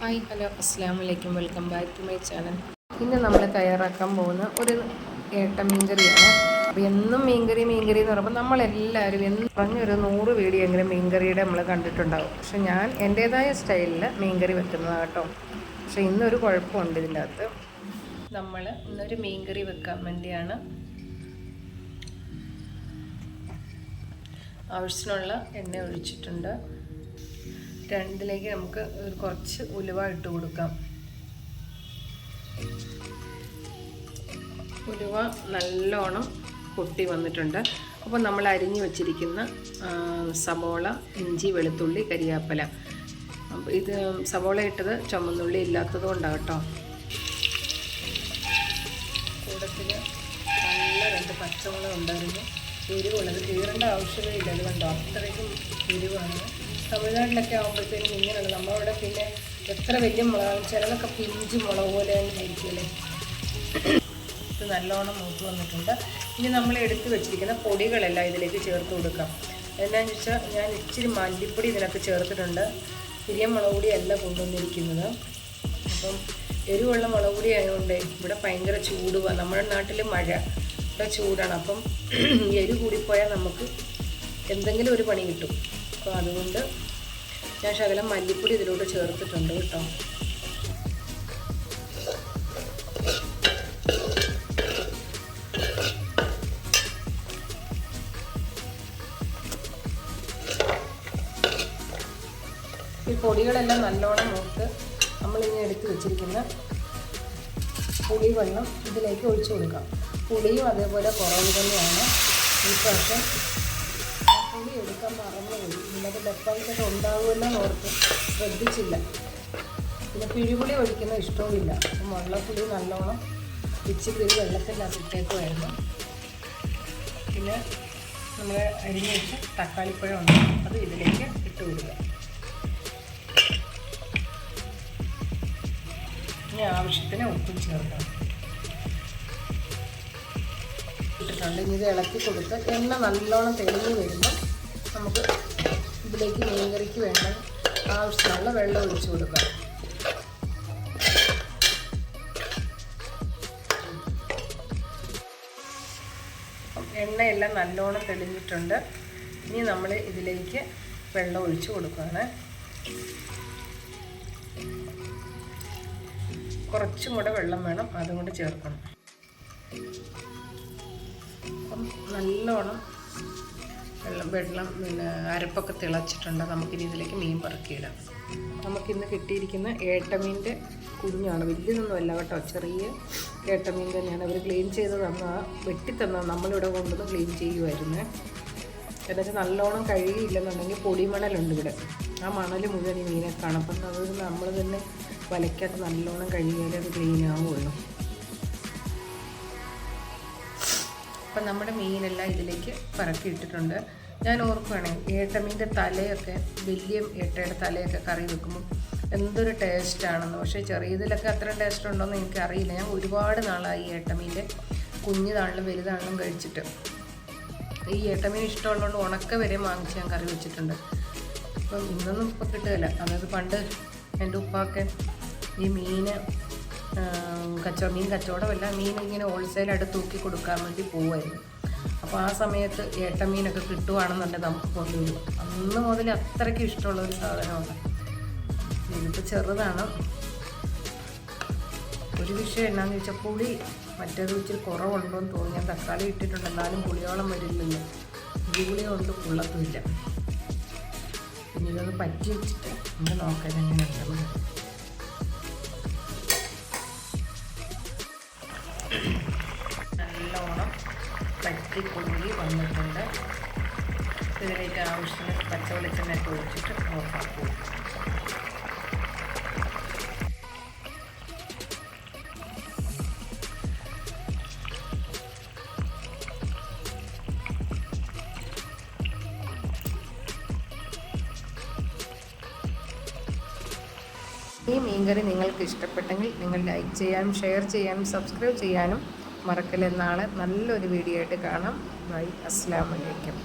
Hi hello അസ്സാം വലൈക്കും welcome back to my channel. ഇന്ന് നമ്മൾ തയ്യാറാക്കാൻ പോകുന്ന ഒരു ഏട്ട മീൻകറിയാണ്. അപ്പോൾ എന്നും മീൻകറി മീൻകറി എന്ന് പറയുമ്പോൾ നമ്മളെല്ലാവരും എന്ന് പറഞ്ഞൊരു നൂറ് വീഡിയോ എങ്കിലും മീൻകറിയുടെ നമ്മൾ കണ്ടിട്ടുണ്ടാവും. പക്ഷെ ഞാൻ എന്റേതായ സ്റ്റൈലിൽ മീൻകറി വെക്കുന്നതാണ് കേട്ടോ. പക്ഷെ ഇന്നൊരു കുഴപ്പമുണ്ട് ഇതിന്റെ അകത്ത് നമ്മൾ ഇന്നൊരു മീൻകറി വെക്കാൻ വേണ്ടിയാണ് ആവശ്യത്തിനുള്ള എണ്ണ ഒഴിച്ചിട്ടുണ്ട്. രണ്ടിലേക്ക് നമുക്ക് ഒരു കുറച്ച് ഉലുവ ഇട്ട് കൊടുക്കാം. ഉലുവ നല്ലോണം പൊട്ടി വന്നിട്ടുണ്ട്. അപ്പോൾ നമ്മൾ അരിഞ്ഞു വച്ചിരിക്കുന്ന സവോള ഇഞ്ചി വെളുത്തുള്ളി കരിയാപ്പല. ഇത് സവോള ഇട്ടത് ചുമന്നുള്ളി ഇല്ലാത്തത് കൊണ്ടാണ് കേട്ടോ കൂടത്തിൽ നല്ല രണ്ട് പച്ചമുളക് ഉണ്ടായിരുന്നു എരിവുള്ളത് കീറേണ്ട ആവശ്യമേ ഇല്ല. അത് കണ്ടോ? അത്രയ്ക്കും എരിവാണ്. തമിഴ്നാട്ടിലൊക്കെ ആകുമ്പോഴത്തേനും ഇങ്ങനെയാണ്. നമ്മളവിടെ പിന്നെ എത്ര വലിയ മുളകാണ്. ചിലതൊക്കെ പിഞ്ച് മുളക് പോലെ തന്നെ ആയിരിക്കുമല്ലേ ഇത് നല്ലോണം മൂത്ത് വന്നിട്ടുണ്ട്. ഇനി നമ്മൾ എടുത്ത് വെച്ചിരിക്കുന്ന പൊടികളെല്ലാം ഇതിലേക്ക് ചേർത്ത് കൊടുക്കാം. എന്താണെന്ന് വെച്ചാൽ ഞാൻ ഇച്ചിരി മല്ലിപ്പൊടി ഇതിനകത്ത് ചേർത്തിട്ടുണ്ട്. പിരിയ മുളക് പൊടിയല്ല കൊണ്ടുവന്നിരിക്കുന്നത്. അപ്പം എരിവുള്ള മുളക് പൊടി ആയതുകൊണ്ട് ഇവിടെ ഭയങ്കര ചൂട് നമ്മുടെ നാട്ടിൽ മഴ ഇവിടെ ചൂടാണ്. അപ്പം എരി കൂടിപ്പോയാൽ നമുക്ക് എന്തെങ്കിലും ഒരു പണി കിട്ടും. അപ്പോൾ അതുകൊണ്ട് ഞാൻ ശകലം മല്ലിപ്പൊടി ഇതിലോട്ട് ചേർത്തിട്ടുണ്ട് കേട്ടോ. ഈ പൊടികളെല്ലാം നല്ലോണം നോക്ക് നമ്മളിങ്ങനെ എടുത്ത് വെച്ചിരിക്കുന്ന പുളിവെള്ളം ഇതിലേക്ക് ഒഴിച്ചു കൊടുക്കാം. പുളിയും അതേപോലെ കുറവ് തന്നെയാണ്. ഈ പ്രാവശ്യം പുളി എടുക്കാൻ മറന്നുപോയി. ഡെപ്പായിട്ടൊക്കെ ഉണ്ടാകുമല്ലോ എന്ന് ഓർത്ത് ശ്രദ്ധിച്ചില്ല. പിന്നെ പിഴിപുളി ഒഴിക്കുന്ന ഇഷ്ടവുമില്ല. വെള്ളപ്പുളി നല്ലോണം ഇച്ചിരി അകത്തേക്ക് വരുന്നു പിന്നെ നമ്മൾ അരിഞ്ഞ് തക്കാളിപ്പഴം ഉണ്ട്. അത് ഇതിലേക്ക് ഇട്ട് കൊടുക്കുക. ഇനി ആവശ്യത്തിന് ഉപ്പും ചേർക്കണം. ഇട്ടിട്ടുണ്ട്. ഇനി ഇത് ഇളക്കി കൊടുത്ത് എണ്ണ നല്ലോണം തെളിഞ്ഞ് വരുമ്പോൾ നമുക്ക് ഇതിലേക്ക് മീൻകറിക്ക് വേണ്ട ആവശ്യമുള്ള വെള്ളം ഒഴിച്ചു കൊടുക്കാം. എണ്ണയെല്ലാം നല്ലോണം തെളിഞ്ഞിട്ടുണ്ട്. ഇനി നമ്മൾ ഇതിലേക്ക് വെള്ളം ഒഴിച്ചു കൊടുക്കുകയാണ്. കുറച്ചും കൂടെ വെള്ളം വേണം അതും കൂടെ ചേർക്കണം. അപ്പം നല്ലോണം വെള്ളം വെള്ളം പിന്നെ അരപ്പൊക്കെ തിളച്ചിട്ടുണ്ട്. നമുക്കിനി ഇതിലേക്ക് മീൻ പറക്കിയിടാം. നമുക്കിന്ന് കിട്ടിയിരിക്കുന്ന ഏട്ടമീന്റെ കുഞ്ഞാണ്. വലിയതൊന്നുമല്ല കേട്ടോ. ചെറിയ ഏട്ടമീൻ തന്നെയാണ്. അവർ ക്ലീൻ ചെയ്ത് തന്ന വെട്ടി തന്ന നമ്മളിവിടെ കൊണ്ടുവന്ന് ക്ലീൻ ചെയ്യുമായിരുന്നു എന്നുവെച്ചാൽ നല്ലോണം കഴുകിയില്ലെന്നുണ്ടെങ്കിൽ പൊടിമണലുണ്ട് ഇവിടെ. ആ മണൽ മുഴുവൻ ഈ മീനെ കാണും. അപ്പം അത് നമ്മൾ തന്നെ വലയ്ക്കാത്ത നല്ലോണം കഴുകിയാലേ അത് ക്ലീൻ ആവുള്ളൂ. അപ്പം നമ്മുടെ മീനെല്ലാം ഇതിലേക്ക് പറക്കി ഇട്ടിട്ടുണ്ട്. ഞാൻ ഓർക്കുകയാണെ ഏട്ടമീന്റെ തലയൊക്കെ വലിയ ഏട്ടയുടെ തലയൊക്കെ കറി വെക്കുമ്പോൾ എന്തൊരു ടേസ്റ്റാണെന്ന്. പക്ഷേ ചെറിയതിലൊക്കെ അത്രയും ടേസ്റ്റ് ഉണ്ടോയെന്ന് എനിക്കറിയില്ല. ഞാൻ ഒരുപാട് നാളായി ഏട്ടമീന്റെ കുഞ്ഞിതാണെങ്കിലും വലുതാണെങ്കിലും കഴിച്ചിട്ട്. ഈ ഏട്ടമീൻ ഇഷ്ടമുള്ളതുകൊണ്ട് ഉണക്ക വരെ വാങ്ങിച്ച് ഞാൻ കറി വെച്ചിട്ടുണ്ട്. അപ്പം ഇന്നൊന്നും ഇപ്പം കിട്ടുകയില്ല. അതായത് പണ്ട് എന്റെ ഉപ്പാക്കെ ഈ മീന് കച്ചവടം മീൻ കച്ചവടമല്ല മീൻ ഇങ്ങനെ ഹോൾസെയിലായിട്ട് തൂക്കി കൊടുക്കാൻ വേണ്ടി പോവായിരുന്നു. അപ്പോൾ ആ സമയത്ത് ഏട്ട മീനൊക്കെ കിട്ടുവാണെന്നുണ്ടെങ്കിൽ നമുക്ക് കൊണ്ടുവരും. അന്ന് മുതൽ അത്രയ്ക്ക് ഇഷ്ടമുള്ള ഒരു സാധനമാണ്. ഇതിപ്പോൾ ചെറുതാണ്. ഒരു വിഷയം എന്നാന്ന് ചോദിച്ചാൽ പുളി മറ്റേത് ഇച്ചിരി കുറവുണ്ടോ എന്ന് തോന്നി ഞാൻ തക്കാളി ഇട്ടിട്ടുണ്ട് എന്നാലും പുളിയോളം വരില്ലല്ലോ. പുളിയും കൊണ്ട് പുള്ളത്തുമില്ല പിന്നെ ഇതൊന്ന് പറ്റി വെച്ചിട്ട് നമുക്ക് നോക്കാൻ എങ്ങനെയുണ്ടെന്ന് നല്ലോണം പറ്റി വന്നിട്ടുണ്ട്. ഇതിലേക്ക് ആവശ്യത്തിന് പച്ചവെളിച്ചെണ്ണയൊക്കെ ഒഴിച്ചിട്ട് ഈ മീൻകറി നിങ്ങൾക്ക് ഇഷ്ടപ്പെട്ടെങ്കിൽ നിങ്ങൾ ലൈക്ക് ചെയ്യാനും ഷെയർ ചെയ്യാനും സബ്സ്ക്രൈബ് ചെയ്യാനും മറക്കല്ലേ? നാളെ നല്ലൊരു വീഡിയോ ആയിട്ട് കാണാം. ബൈ. അസ്സാം വലൈക്കും